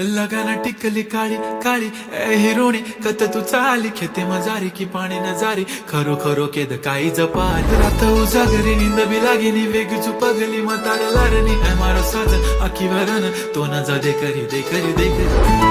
लगाना टिकली काळी काळी हिरोणी कत तू चाली खेते मजारी की पाणी न जारी खरो खरो केद काही जपात रात उजागरी निंद बी लागेनी वेग पगली मतार लारणी ए मारो साज आखी वरण तो न जा दे करी दे करी दे करी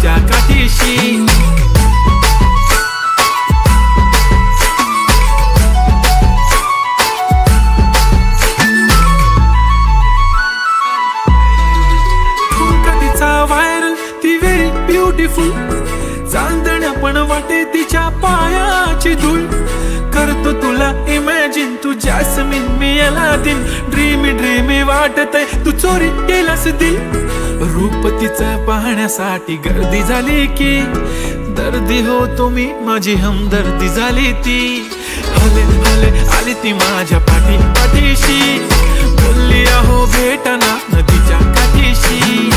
नदीच्या काठीशी. ठुमका तिचा व्हायरल ती ब्युटिफुल चांदण्या पण वाटे तिच्या पायाची धूळ जॅस्मिन मी याला दिन ड्रीमी ड्रीमी वाटत तू चोरी केलास दिल. रूप तिचं पाहण्यासाठी गर्दी झाली की दर्दी हो तुम्ही माझी हमदर्दी झाली ती. हले हले आली ती माझ्या पाठी पाठीशी. बोलली अहो भेटाना नदीच्या काठीशी.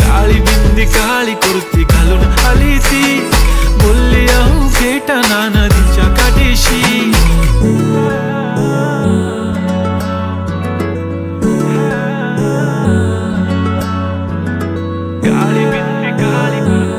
काळी बिंदी काळी कुर्ती घालून आली ती. बोलली अहो भेटाना नदी Galipin si Galipin